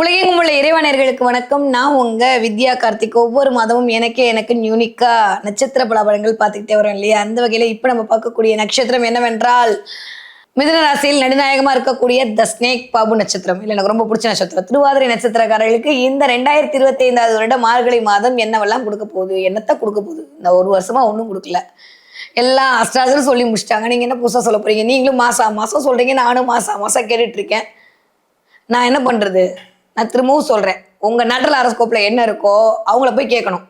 உலகெங்கும் உள்ள இறைவனர்களுக்கு வணக்கம். நான் உங்க வித்யா கார்த்திக். ஒவ்வொரு மாதமும் எனக்கே எனக்கு யூனிக்கா நட்சத்திர பலாபலங்கள் பார்த்துக்கிட்டே வரோம் இல்லையா? அந்த வகையில இப்ப நம்ம பார்க்கக்கூடிய நட்சத்திரம் என்னவென்றால் மிதுன ராசியில் நடுநாயகமா இருக்கக்கூடிய த ஸ்னேக் பாபு நட்சத்திரம். இல்லை எனக்கு ரொம்ப பிடிச்ச நட்சத்திரம். திருவாதிரை நட்சத்திரக்காரர்களுக்கு இந்த ரெண்டாயிரத்தி இருபத்தி ஐந்தாவது வருட மார்கழி மாதம் என்னவெல்லாம் கொடுக்க போகுது? என்னத்தை கொடுக்க போகுது? இந்த ஒரு வருஷமா ஒன்றும் கொடுக்கல. எல்லாம் அஸ்ட்ராஜரும் சொல்லி முடிச்சிட்டாங்க. நீங்க என்ன புதுசா சொல்ல போறீங்க? நீங்களும் மாசா மாசம் சொல்றீங்க. நானும் மாசா மாசம் கேட்டுட்டு இருக்கேன். நான் என்ன பண்றது? நான் திரும்பவும் சொல்கிறேன் உங்கள் நட்டல் அரஸ்கோப்ல என்ன இருக்கோ அவங்கள போய் கேட்கணும்.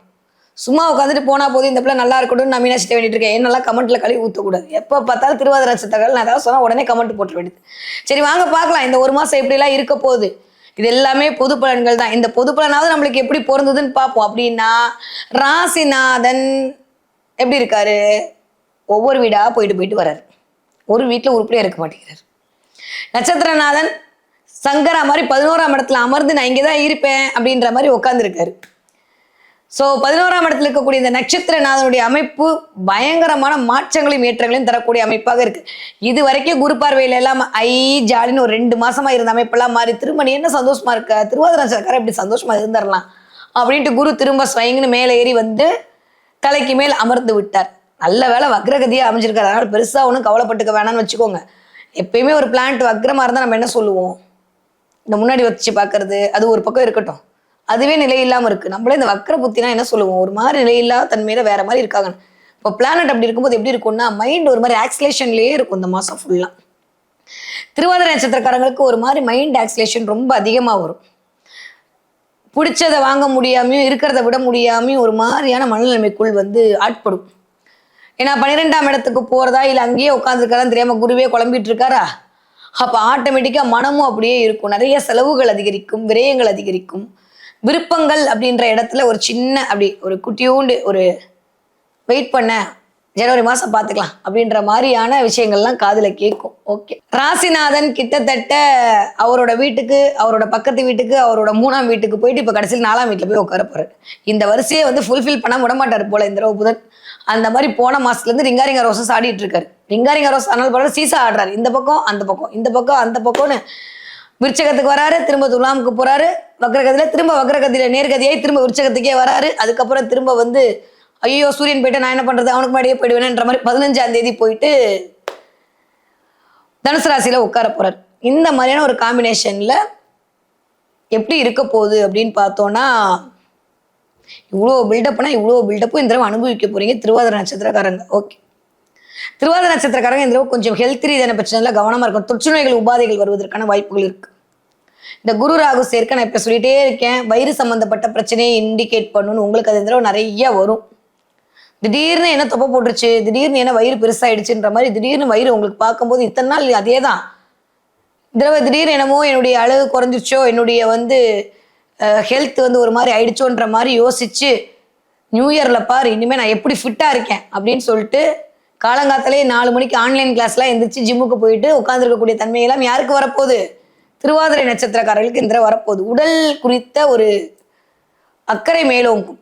சும்மா உட்காந்துட்டு போனால் போதும் இந்த பிள்ளை நல்லா இருக்கணும்னு நான் மீனாட்சி வேண்டிட்டு இருக்கேன். என்னெல்லாம் கமெண்ட்டில் கழுவி ஊற்றக்கூடாது எப்போ பார்த்தாலும் திருவாதிரை தகவல் நான் ஏதாவது சொன்னால் உடனே கமெண்ட் போட்டு வேண்டியது சரி வாங்க பார்க்கலாம். இந்த ஒரு மாதம் எப்படிலாம் இருக்க போகுது? இது எல்லாமே பொது பலன்கள் தான். இந்த பொது பலனாவது நம்மளுக்கு எப்படி பொருந்ததுன்னு பார்ப்போம். அப்படின்னா ராசிநாதன் எப்படி இருக்காரு? ஒவ்வொரு வீடாக போயிட்டு போயிட்டு வர்றாரு. ஒரு வீட்டில் உருப்படியாக இருக்க மாட்டேங்கிறார். நட்சத்திரநாதன் சங்கரா மாதிரி பதினோராம் இடத்துல அமர்ந்து நான் இங்கே தான் இருப்பேன் அப்படின்ற மாதிரி உட்காந்துருக்காரு ஸோ பதினோராம் இடத்துல இருக்கக்கூடிய இந்த நட்சத்திரநாதனுடைய அமைப்பு பயங்கரமான மாற்றங்களையும் ஏற்றங்களையும் தரக்கூடிய அமைப்பாக இருக்கு. இது வரைக்கும் குரு பார்வையில எல்லாம் ஐ ஜாலின்னு ஒரு ரெண்டு மாசமா இருந்த அமைப்பெல்லாம் மாறி திரும்ப நீ என்ன சந்தோஷமா இருக்க? திருவாதிரை நட்சத்திரக்காரன் இப்படி சந்தோஷமா இருந்துடலாம் அப்படின்ட்டு குரு திரும்ப ஸ்வயங்கன்னு மேலே ஏறி வந்து தலைக்கு மேல் அமர்ந்து விட்டார். நல்ல வேலை வக்ரகதியாக அமைஞ்சிருக்காரு. அதனால பெருசா ஒன்றும் கவலைப்பட்டுக்க வேணாம்னு வச்சுக்கோங்க. எப்பயுமே ஒரு பிளான்ட் வக்ரமா இருந்தால் நம்ம என்ன சொல்லுவோம்? இந்த முன்னாடி வச்சு பார்க்கறது அது ஒரு பக்கம் இருக்கட்டும். அதுவே நிலை இல்லாமல் இருக்கு. நம்மளே இந்த வக்கர புத்தினா என்ன சொல்லுவோம்? ஒரு மாதிரி நிலையில்லா தன்மையில வேற மாதிரி இருக்காங்க இப்போ பிளானட் அப்படி இருக்கும்போது எப்படி இருக்கும்னா மைண்ட் ஒரு மாதிரி ஆக்சிலேஷன்லயே இருக்கும் இந்த மாசம் ஃபுல்லா திருவாதிரை நட்சத்திரக்காரங்களுக்கு ஒரு மாதிரி மைண்ட் ஆக்சிலேஷன் ரொம்ப அதிகமாக வரும். பிடிச்சதை வாங்க முடியாமையும் இருக்கிறத விட முடியாமையும் ஒரு மாதிரியான மனநிலைமைக்குள் வந்து ஆட்படும். ஏன்னா பன்னிரெண்டாம் இடத்துக்கு போறதா இல்லை அங்கேயே உட்காந்துருக்காரா தெரியாம குருவே குழம்பிட்டு இருக்காரா? அப்போ ஆட்டோமேட்டிக்காக மனமும் அப்படியே இருக்கும். நிறைய செலவுகள் அதிகரிக்கும் விரயங்கள் அதிகரிக்கும். விருப்பங்கள் அப்படின்ற இடத்துல ஒரு சின்ன அப்படி ஒரு குட்டியூண்டு ஒரு வெயிட் பண்ண ஜனவரி மாதம் பார்த்துக்கலாம் அப்படின்ற மாதிரியான விஷயங்கள்லாம் காதில் கேட்கும். ஓகே ராசிநாதன் கிட்டத்தட்ட அவரோட வீட்டுக்கு அவரோட பக்கத்து வீட்டுக்கு அவரோட மூணாம் வீட்டுக்கு போயிட்டு இப்போ கடைசியில் நாலாம் வீட்டில் போய் உட்காரப்பாரு இந்த வரிசையை வந்து ஃபுல்ஃபில் பண்ண விடமாட்டார் போல இந்த தடவை புதன். அந்த மாதிரி போன மாதத்துலேருந்து ரிங்காரிங்க ரோசஸ் ஆடிட்டு இருக்காரு. ரிங்காரிங்க ரோஸ் ஆனால் போல சீசா ஆடுறாரு. இந்த பக்கம் அந்த பக்கம் இந்த பக்கம் அந்த பக்கம்னு விருச்சகத்துக்கு வராரு திரும்ப துலாமுக்கு போறாரு. வக்ரகதியில் திரும்ப வக்ரகதியில் நேர்கதியாய் திரும்ப விருச்சகத்துக்கே வராரு. அதுக்கப்புறம் திரும்ப வந்து ஐயோ சூரியன் போயிட்டு நான் என்ன பண்றது? அவனுக்கு முன்னாடியே போயிடுவேன்ற மாதிரி பதினஞ்சாம் தேதி போயிட்டு தனுசு ராசியில உட்கார போறாரு. இந்த மாதிரியான ஒரு காம்பினேஷன்ல எப்படி இருக்க போகுது அப்படின்னு பார்த்தோம்னா இவ்வளோ பில்டப்னா இவ்வளோ பில்டப்பும் இந்த தடவை அனுபவிக்க போறீங்க. திருவாதிரை நட்சத்திரக்காரங்க. ஓகே திருவாதிரை நட்சத்திரக்காரங்க இந்த தடவை கொஞ்சம் ஹெல்த் ரீதியான பிரச்சனையில் கவனமாக இருக்கும் தொற்று நோய்கள் உபாதைகள் வருவதற்கான வாய்ப்புகள் இருக்கு. இந்த குரு ராகு சேர்க்க நான் இப்போ சொல்லிட்டே இருக்கேன். வயிறு சம்மந்தப்பட்ட பிரச்சனையை இண்டிகேட் பண்ணணும்னு உங்களுக்கு அது இந்த தடவை நிறைய வரும். திடீர்னு என்ன தொப்பை போட்டுருச்சு? திடீர்னு என்ன வயிறு பெருசாயிடுச்சுன்ற மாதிரி திடீர்னு வயிறு உங்களுக்கு பார்க்கும்போது இத்தனை நாள் அதே தான் திரவ திடீர்னு என்னமோ என்னுடைய அழகு குறைஞ்சிச்சோ என்னுடைய வந்து ஹெல்த் வந்து ஒரு மாதிரி ஆயிடுச்சோன்ற மாதிரி யோசிச்சு நியூ இயரில் பாரு இனிமேல் நான் எப்படி ஃபிட்டாக இருக்கேன்? அப்படின்னு சொல்லிட்டு காலங்காத்தாலே நாலு மணிக்கு ஆன்லைன் கிளாஸ்லாம் எந்திரிச்சு ஜிம்முக்கு போயிட்டு உட்காந்துருக்கக்கூடிய தன்மையெல்லாம் யாருக்கு வரப்போகுது? திருவாதிரை நட்சத்திரக்காரர்களுக்கு இந்த வரப்போகுது. உடல் குறித்த ஒரு அக்கறை மேலோங்கும்.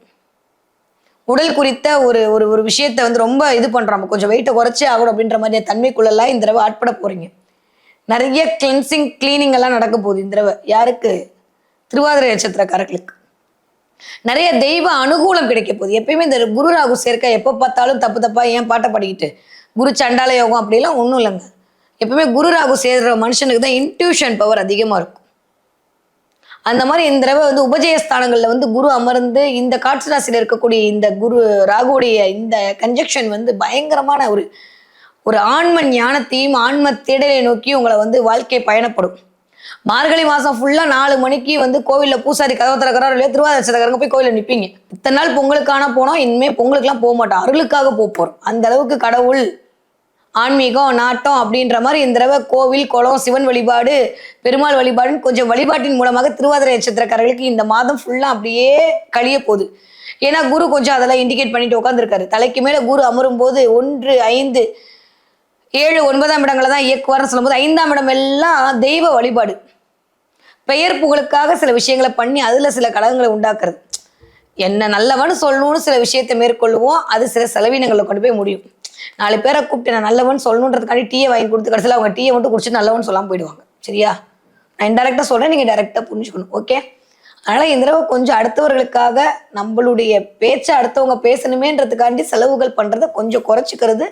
உடல் குறித்த ஒரு ஒரு ஒரு விஷயத்தை வந்து ரொம்ப இது பண்ணுறோம் கொஞ்சம் வெயிட்டை குறைச்சே ஆகணும் அப்படின்ற மாதிரி தன்மைக்குள்ளெல்லாம் இந்த தடவை ஆட்பட போறீங்க. நிறைய கிளென்சிங் கிளீனிங் எல்லாம் நடக்க போகுது இந்த தடவை. யாருக்கு? திருவாதிரை நட்சத்திரக்காரர்களுக்கு. நிறைய தெய்வ அனுகூலம் கிடைக்க போகுது. எப்பயுமே இந்த குரு ராகு சேர்க்க எப்போ பார்த்தாலும் தப்பு தப்பா ஏன் பாட்டை பாடிக்கிட்டு குரு சண்டால யோகம் அப்படிலாம் ஒன்றும் இல்லைங்க. எப்பவுமே குரு ராகு சேர்ற மனுஷனுக்கு தான் இன்ட்யூஷன் பவர் அதிகமாக இருக்கும். அந்த மாதிரி இந்த தடவை வந்து உபஜயஸ்தானங்களில் வந்து குரு அமர்ந்து இந்த காட்சி ராசியில் இருக்கக்கூடிய இந்த குரு ராகுடைய இந்த கன்ஜெக்ஷன் வந்து பயங்கரமான ஒரு ஒரு ஆன்ம ஞானத்தையும் ஆன்ம தேடலை நோக்கி உங்களை வந்து வாழ்க்கை பயணப்படும். மார்கழி மாதம் ஃபுல்லாக நாலு மணிக்கு வந்து கோவிலில் பூசாரி கதவை திறக்கிறாரோ இல்லையா? திருவாதிரை போய் கோவிலில் நிற்பீங்க இத்தனை நாள் பொங்கலுக்கான போனோம் இனிமேல் பொங்கலுக்குலாம் போக மாட்டோம். அருளுக்காக போக போகிறோம் அந்த அளவுக்கு கடவுள் ஆன்மீகம் நாட்டம் அப்படின்ற மாதிரி இந்த தடவை கோவில் குளம் சிவன் வழிபாடு பெருமாள் வழிபாடுன்னு கொஞ்சம் வழிபாட்டின் மூலமாக திருவாதிரை நட்சத்திரக்காரர்களுக்கு இந்த மாதம் ஃபுல்லாக அப்படியே கழிய போகுது. ஏன்னா குரு கொஞ்சம் அதெல்லாம் இண்டிகேட் பண்ணிட்டு உட்காந்துருக்காரு தலைக்கு மேலே குரு அமரும் போது ஒன்று ஐந்து ஏழு ஒன்பதாம் இடங்களை தான் இயக்குவார்னு சொல்லும்போது ஐந்தாம் இடம் எல்லாம் தெய்வ வழிபாடு. பெயர் புகழுக்காக சில விஷயங்களை பண்ணி அதில் சில கலகங்களை உண்டாக்குறது. என்ன நல்லவன்னு சொல்லணும்னு சில விஷயத்தை மேற்கொள்ளுவோம். அது சில செலவினங்களை கொண்டு போய் முடியும். நாலு பேரை கூப்பிட்டு நான் நல்லவன் சொல்லணுன்றதுக்காண்டி டீயை வாங்கி கொடுத்து கடைசியில் அவங்க டீயை மட்டும் குடிச்சு நல்லவன் சொல்லாமல் போயிடுவாங்க. சரியா? நான் இன்டெரக்டாக சொல்கிறேன் நீங்கள் டைரெக்டாக புரிஞ்சுக்கணும். ஓகே அதனால் இந்த தடவை கொஞ்சம் அடுத்தவர்களுக்காக நம்மளுடைய பேச்சை அடுத்தவங்க பேசணுமேன்றதுக்காண்டி செலவுகள் பண்ணுறதை கொஞ்சம் குறைச்சிக்கிறது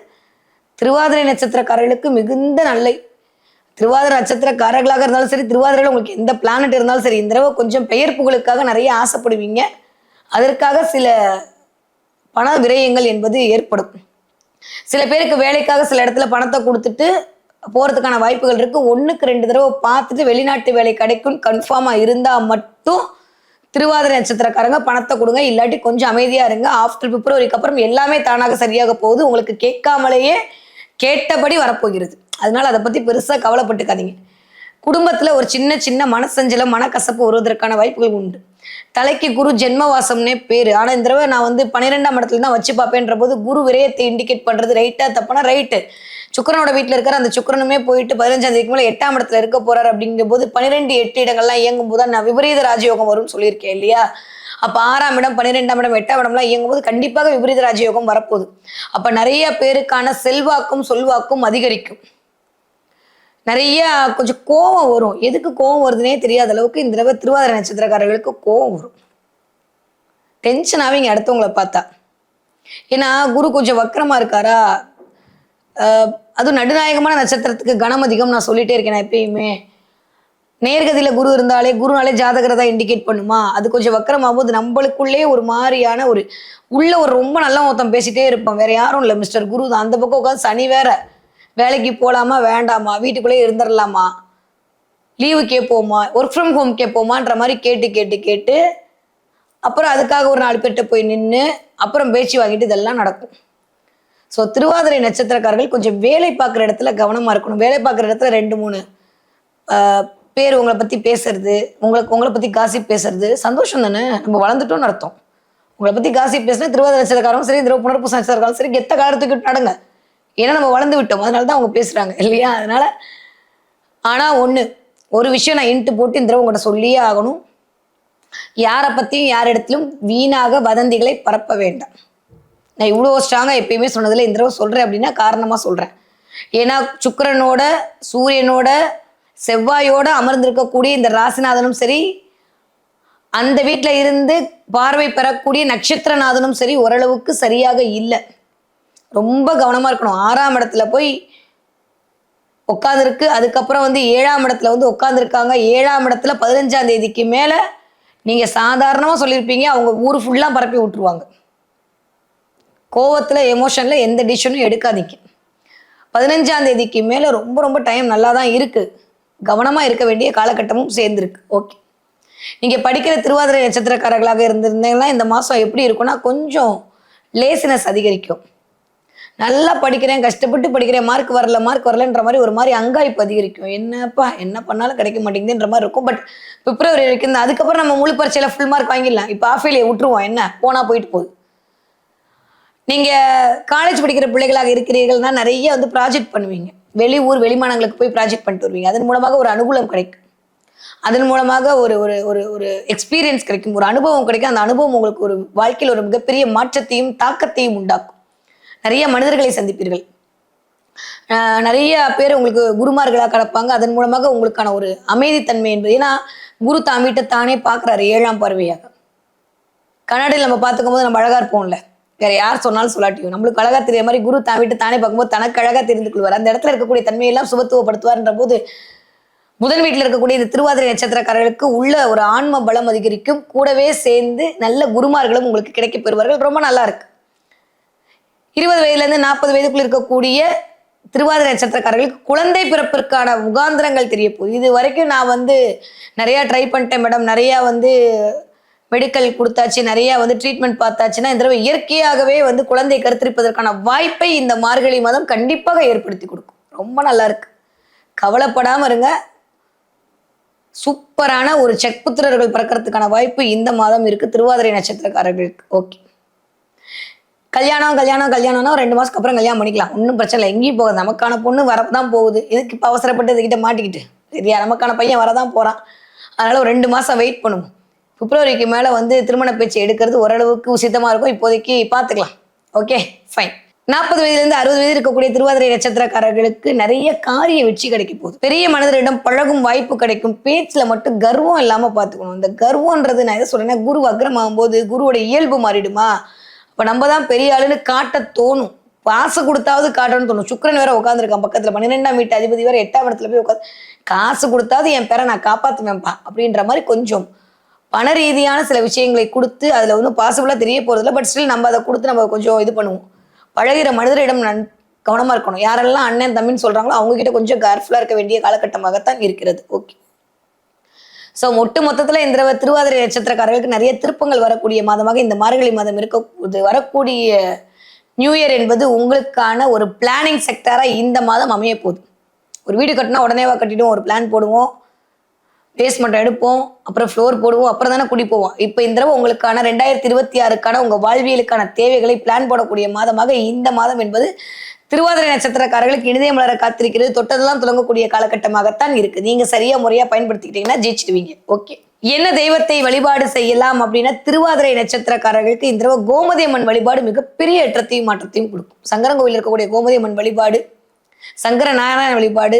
திருவாதிரை நட்சத்திரக்காரர்களுக்கு மிகுந்த நல்ல திருவாதிரை நட்சத்திரக்காரர்களாக இருந்தாலும் சரி திருவாதிரையில் உங்களுக்கு எந்த பிளானட் இருந்தாலும் சரி இந்த தடவை கொஞ்சம் பெயர் புகழுக்காக நிறைய ஆசைப்படுவீங்க. அதற்காக சில பண விரயங்கள் என்பது ஏற்படும். சில பேருக்கு வேலைக்காக சில இடத்துல பணத்தை கொடுத்துட்டு போகிறதுக்கான வாய்ப்புகள் இருக்கு. ஒன்றுக்கு ரெண்டு தடவை பார்த்துட்டு வெளிநாட்டு வேலை கிடைக்கும் கன்ஃபார்மாக இருந்தால் மட்டும் திருவாதிரை நட்சத்திரக்காரங்க பணத்தை கொடுங்க. இல்லாட்டி கொஞ்சம் அமைதியாக இருங்க. ஆஃப்டர் பிப்ரவரிக்கு அப்புறம் எல்லாமே தானாக சரியாக போகுது. உங்களுக்கு கேட்காமலேயே கேட்டபடி வரப்போகிறது. அதனால அதை பற்றி பெருசாக கவலைப்பட்டுக்காதீங்க. குடும்பத்தில் ஒரு சின்ன சின்ன மனசஞ்சலம் மனக்கசப்பு வருவதற்கான வாய்ப்புகள் உண்டு. தலைக்கு குரு ஜென்மவாசம்னே பேர். ஆனால் இந்த தடவை நான் வந்து பன்னிரெண்டாம் இடத்துல தான் வச்சு பார்ப்பேன்ற போது குரு விரயத்தை இண்டிகேட் பண்ணுறது ரைட்டா தப்புனா ரைட்டு சுக்கரனோட வீட்டில் இருக்கிற அந்த சுக்கரனுமே போயிட்டு பதினஞ்சாம் தேதிக்கு மேலே எட்டாம் இடத்துல இருக்க போறாரு அப்படிங்கும் போது பன்னிரெண்டு எட்டு இடங்கள்லாம் இயங்கும் போது நான் விபரீத ராஜயோகம் வரும்னு சொல்லியிருக்கேன் இல்லையா? அப்போ ஆறாம் இடம் பன்னிரெண்டாம் இடம் எட்டாம் இடம்லாம் இயங்கும் போது கண்டிப்பாக விபரீத ராஜயோகம் வரப்போகுது. அப்போ நிறைய பேருக்கான செல்வாக்கும் சொல்வாக்கும் அதிகரிக்கும். நிறைய கொஞ்சம் கோவம் வரும். எதுக்கு கோவம் வருதுன்னே தெரியாத அளவுக்கு இந்த தடவை திருவாதிரை நட்சத்திரக்காரர்களுக்கு கோவம் வரும். டென்ஷனாகவே இங்கே அடுத்தவங்களை பார்த்தா. ஏன்னா குரு கொஞ்சம் வக்கரமாக இருக்காரா? அதுவும் நடுநாயகமான நட்சத்திரத்துக்கு கணம் அதிகம் நான் சொல்லிட்டே இருக்கேன் நான் எப்பயுமே. நேர்கதியில் குரு இருந்தாலே குருனாலே ஜாதகரை தான் இண்டிகேட் பண்ணுமா? அது கொஞ்சம் வக்கரமாகும் போது நம்மளுக்குள்ளே ஒரு மாதிரியான ஒரு உள்ள ஒரு ரொம்ப நல்ல ஒருத்தன் பேசிட்டே இருப்பான். வேற யாரும் இல்லை மிஸ்டர் குரு தான். அந்த பக்கம் உட்காந்து சனி வேற. வேலைக்கு போகலாமா வேண்டாமா? வீட்டுக்குள்ளே இருந்துடலாமா லீவு கேட்போமா ஒர்க் ஃப்ரம் ஹோம் கேட்போமான்ற மாதிரி கேட்டு கேட்டு கேட்டு அப்புறம் அதுக்காக ஒரு நாலு பேர்கிட்ட போய் நின்று அப்புறம் பேச்சு வாங்கிட்டு இதெல்லாம் நடக்கும். ஸோ திருவாதிரை நட்சத்திரக்காரர்கள் கொஞ்சம் வேலை பார்க்குற இடத்துல கவனமாக இருக்கணும். வேலை பார்க்குற இடத்துல ரெண்டு மூணு பேர் உங்களை பற்றி பேசுறது உங்களுக்கு உங்களை பற்றி காசி பேசுறது சந்தோஷம் தானே? நம்ம வளர்ந்துட்டோம்னு அர்த்தம். உங்களை பற்றி காசி பேசினா திருவாதிரை நட்சத்திரக்காரரும் சரி திரவ புனர்பூச நட்சத்திரக்காரரும் சரி கெத்த காலத்துக்கு நடங்க. ஏன்னா நம்ம வளர்ந்து விட்டோம். அதனால தான் அவங்க பேசுகிறாங்க இல்லையா? அதனால ஆனால் ஒன்று ஒரு விஷயம் நான் இன்ட்டு போட்டு இந்த தடவை உங்கள்கிட்ட சொல்லியே ஆகணும். யாரை பற்றியும் யார் இடத்திலும் வீணாக வதந்திகளை பரப்ப வேண்டாம். நான் இவ்வளோ ஸ்ட்ராங்காக எப்பயுமே சொன்னதில்லை இந்த தடவை சொல்கிறேன் அப்படின்னா காரணமாக சொல்கிறேன் ஏன்னா சுக்கிரனோட சூரியனோட செவ்வாயோட அமர்ந்திருக்கக்கூடிய இந்த ராசிநாதனும் சரி அந்த வீட்டில் இருந்து பார்வை பெறக்கூடிய நட்சத்திரநாதனும் சரி ஓரளவுக்கு சரியாக இல்லை. ரொம்ப கவனமாக இருக்கணும். ஆறாம் இடத்துல போய் உட்காந்துருக்கு அதுக்கப்புறம் வந்து ஏழாம் இடத்துல வந்து உட்காந்துருக்காங்க ஏழாம் இடத்துல பதினஞ்சாம் தேதிக்கு மேலே நீங்கள் சாதாரணமாக சொல்லியிருப்பீங்க அவங்க ஊர் ஃபுல்லாக பரப்பி விட்டுருவாங்க. கோவத்தில் எமோஷனில் எந்த டிசிஷனும் எடுக்காதீங்க. பதினஞ்சாம் தேதிக்கு மேலே ரொம்ப ரொம்ப டைம் நல்லா தான் இருக்குது கவனமாக இருக்க வேண்டிய காலகட்டமும் சேர்ந்துருக்கு. ஓகே நீங்கள் படிக்கிற திருவாதிரை நட்சத்திரக்காரர்களாக இருந்திருந்தீங்கன்னா இந்த மாதம் எப்படி இருக்கும்னா கொஞ்சம் லேசினஸ் அதிகரிக்கும். நல்லா படிக்கிறேன் கஷ்டப்பட்டு படிக்கிறேன் மார்க் வரல மார்க் வரலன்ற மாதிரி ஒரு மாதிரி அங்காய்ப்பு அதிகரிக்கும் என்னப்பா என்ன பண்ணாலும் கிடைக்க மாட்டேங்குதுன்ற மாதிரி இருக்கும். பட் பிப்ரவரி வரைக்கும் தான். அதுக்கப்புறம் நம்ம முழு பரீட்சையில் ஃபுல் மார்க் வாங்கிடலாம். இப்போ ஆஃபேலியை விட்டுருவோம். என்ன? போனால் போயிட்டு போகுது. நீங்கள் காலேஜ் படிக்கிற பிள்ளைகளாக இருக்கிறீர்கள்னா நிறைய வந்து ப்ராஜெக்ட் பண்ணுவீங்க. வெளியூர் வெளிமாநிலங்களுக்கு போய் ப்ராஜெக்ட் பண்ணிட்டு வருவீங்க. அதன் மூலமாக ஒரு அனுகூலம் கிடைக்கும். அதன் மூலமாக ஒரு ஒரு ஒரு ஒரு எக்ஸ்பீரியன்ஸ் கிடைக்கும். ஒரு அனுபவம் கிடைக்கும். அந்த அனுபவம் உங்களுக்கு ஒரு வாழ்க்கையில் ஒரு மிகப்பெரிய மாற்றத்தையும் தாக்கத்தையும் உண்டாக்கும். நிறைய மனிதர்களை சந்திப்பீர்கள். நிறைய பேர் உங்களுக்கு குருமார்களாக கிடப்பாங்க. அதன் மூலமாக உங்களுக்கான ஒரு அமைதித்தன்மை என்பது ஏன்னா குரு தான் வீட்டை தானே பார்க்குறாரு ஏழாம் பார்வையாக. கண்ணாடியில் நம்ம பார்த்துக்கும் போது நம்ம அழகாக இருப்போம்ல. வேற யார் சொன்னாலும் சொல்லாட்டியும். நம்மளுக்கு அழகா தெரிய மாதிரி குரு தான் வீட்டு தானே பார்க்கும்போது தனக்கு அழகா தெரிந்து கொள்வார். அந்த இடத்துல இருக்கக்கூடிய தன்மையெல்லாம் சுபத்துவப்படுத்துவார்ன்ற போது முதல் வீட்டில் இருக்கக்கூடிய இந்த திருவாதிரை நட்சத்திரக்காரர்களுக்கு உள்ள ஒரு ஆன்ம பலம் அதிகரிக்கும். கூடவே சேர்ந்து நல்ல குருமார்களும் உங்களுக்கு கிடைக்க பெறுவார்கள். ரொம்ப நல்லா இருக்கு. இருபது வயதுலேருந்து நாற்பது வயதுக்குள் இருக்கக்கூடிய திருவாதிரை நட்சத்திரக்காரர்களுக்கு குழந்தை பிறப்பிற்கான முகாந்திரங்கள் தெரிய போகுது. இது வரைக்கும் நான் வந்து நிறையா ட்ரை பண்ணிட்டேன் மேடம் நிறையா வந்து மெடிக்கல் கொடுத்தாச்சு. நிறையா வந்து ட்ரீட்மெண்ட் பார்த்தாச்சுன்னா இந்த தடவை இயற்கையாகவே வந்து குழந்தை கருத்திருப்பதற்கான வாய்ப்பை இந்த மார்கழி மாதம் கண்டிப்பாக ஏற்படுத்தி கொடுக்கும். ரொம்ப நல்லா இருக்கு. கவலைப்படாமல் இருங்க. சூப்பரான ஒரு செக் புத்திரர்கள் பிறக்கிறதுக்கான வாய்ப்பு இந்த மாதம் இருக்குது திருவாதிரை நட்சத்திரக்காரர்களுக்கு. ஓகே கல்யாணம் கல்யாணம் கல்யாணம்னா ஒரு ரெண்டு மாதத்துக்கு அப்புறம் கல்யாணம் பண்ணிக்கலாம். ஒன்றும் பிரச்சனை இல்லை. எங்கேயும் போகாது. நமக்கான பொண்ணு வரதான் போகுது. இதுக்கு இப்போ அவசரப்பட்டு இதுக்கிட்ட மாட்டிக்கிட்டு? சரியா? நமக்கான பையன் வரதான் போகிறான் அதனால் ஒரு ரெண்டு மாதம் வெயிட் பண்ணுவோம் பிப்ரவரிக்கு மேலே வந்து திருமண பேச்சு எடுக்கிறது ஓரளவுக்கு உசித்தமாக இருக்கும். இப்போதைக்கு பார்த்துக்கலாம். ஓகே ஃபைன் நாற்பது வயதுலேருந்து அறுபது வயது இருக்கக்கூடிய திருவாதிரை நட்சத்திரக்காரர்களுக்கு நிறைய காரிய வெற்றி கிடைக்க போகுது. பெரிய மனிதரிடம் பழகும் வாய்ப்பு கிடைக்கும். பேச்சில் மட்டும் கர்வம் இல்லாமல் பார்த்துக்கணும். இந்த கர்வம்ன்றது நான் எதை சொல்கிறேன்னா குரு அக்ரமாகும் போது குருவோட இயல்பு மாறிடுமா? இப்போ நம்ம தான் பெரிய ஆளுன்னு காட்ட தோணும். காசு கொடுத்தாவது காட்டணும்னு தோணும். சுக்கிரன் வேற உட்காந்துருக்கான் பக்கத்துல. பன்னிரெண்டாம் வீட்டு அதிபதி வேற எட்டாம் இடத்துல போய் உட்காந்து காசு கொடுத்தாவது என் பேரை நான் காப்பாற்றுவேன்ப்பா அப்படின்ற மாதிரி கொஞ்சம் பண ரீதியான சில விஷயங்களை கொடுத்து அதுல ஒன்றும் பாசிபிளா தெரிய போறதில்ல. பட் ஸ்டில் நம்ம அதை கொடுத்து நம்ம கொஞ்சம் இது பண்ணுவோம். பழகிற மனிதரிடம் நன் கவனமா இருக்கணும். யாரெல்லாம் அண்ணன் தம்பின்னு சொல்றாங்களோ அவங்க கிட்ட கொஞ்சம் கேர்ஃபுல்லா இருக்க வேண்டிய காலகட்டமாகத்தான் இருக்கிறது. ஓகே ஸோ ஒட்டு மொத்தத்தில் இந்த திருவாதிரை நட்சத்திரக்காரர்களுக்கு நிறைய திருப்பங்கள் வரக்கூடிய மாதமாக இந்த மார்கழி மாதம் இருக்க வரக்கூடிய நியூ இயர் என்பது உங்களுக்கான ஒரு பிளானிங் செக்டராக இந்த மாதம் அமைய போகுது ஒரு வீடு கட்டினா உடனேவா கட்டிடுவோம் ஒரு பிளான் போடுவோம். பேஸ்மெண்ட் எடுப்போம் அப்புறம் ஃப்ளோர் போடுவோம் அப்புறம் தானே குடி போவோம். இப்போ இந்த தடவை உங்களுக்கான ரெண்டாயிரத்தி இருபத்தி ஆறுக்கான உங்கள் வாழ்வியலுக்கான தேவைகளை பிளான் போடக்கூடிய மாதமாக இந்த மாதம் என்பது திருவாதிரை நட்சத்திரக்காரர்களுக்கு இனிதய மலர காத்திருக்கிறது. தொட்டதெல்லாம் துலங்கக்கூடிய காலகட்டமாகத்தான் இருக்கு. நீங்க சரியா முறையா பயன்படுத்திக்கிட்டீங்கன்னா ஜெயிச்சிடுவீங்க. ஓகே என்ன தெய்வத்தை வழிபாடு செய்யலாம் அப்படின்னா திருவாதிரை நட்சத்திரக்காரர்களுக்கு இந்த தடவை கோமதி அம்மன் வழிபாடு மிகப்பெரிய ஏற்றத்தையும் மாற்றத்தையும் கொடுக்கும். சங்கரங்கோவில் இருக்கக்கூடிய கோமதி அம்மன் வழிபாடு சங்கர நாராயண வழிபாடு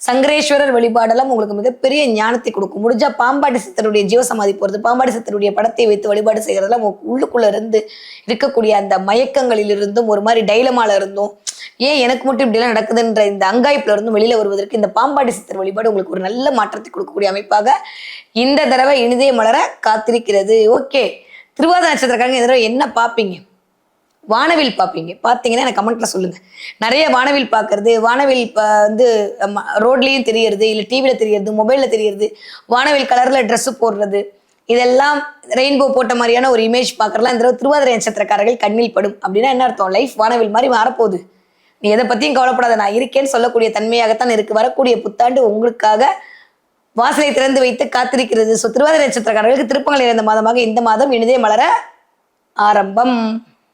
சங்கரேஸ்வரர் வழிபாடெல்லாம் உங்களுக்கு மிகப்பெரிய ஞானத்தை கொடுக்கும். முடிஞ்சா பாம்பாடி சித்தருடைய ஜீவசமாதி போகிறது பாம்பாடி சித்தருடைய படத்தை வைத்து வழிபாடு செய்கிறதெல்லாம் உள்ளுக்குள்ள இருந்து இருக்கக்கூடிய அந்த மயக்கங்களில் இருந்தும் ஒரு மாதிரி டைலமால இருந்தும் ஏன் எனக்கு மட்டும் இப்படிலாம் நடக்குதுன்ற இந்த அங்காய்ப்புல இருந்தும் வெளியில வருவதற்கு இந்த பாம்பாடி சித்தர் வழிபாடு உங்களுக்கு ஒரு நல்ல மாற்றத்தை கொடுக்கக்கூடிய அமைப்பாக இந்த தடவை இனிதே மலர காத்திருக்கிறது. ஓகே. திருவாதிரை நட்சத்திரக்காரங்க இந்த தடவை என்ன பார்ப்பீங்க வானவில் பார்ப்பீங்க. பார்த்தீங்கன்னா எனக்கு கமெண்ட்ல சொல்லுங்க. நிறைய வானவில் பார்க்கறது வானவில் வந்து ரோட்லேயும் தெரியறது இல்லை டிவியில் தெரியறது மொபைலில் தெரியறது வானவில் கலரில் ட்ரெஸ்ஸு போடுறது இதெல்லாம் ரெயின்போ போட்ட மாதிரியான ஒரு இமேஜ் பார்க்கறலாம் இந்த தடவை திருவாதிரை நட்சத்திரக்காரர்கள் கண்ணில் படும். அப்படின்னா என்ன அர்த்தம்? லைஃப் வானவில் மாதிரி மாறப்போகுது. நீ எதை பற்றியும் கவலைப்படாத நான் இருக்கேன்னு சொல்லக்கூடிய தன்மையாகத்தான் இருக்கு. வரக்கூடிய புத்தாண்டு உங்களுக்காக வாசலை திறந்து வைத்து காத்திருக்கிறது. ஸோ திருவாதிரை நட்சத்திரக்காரர்களுக்கு திருப்பங்கள் இறந்த மாதமாக இந்த மாதம் இனிதே மலர ஆரம்பம்.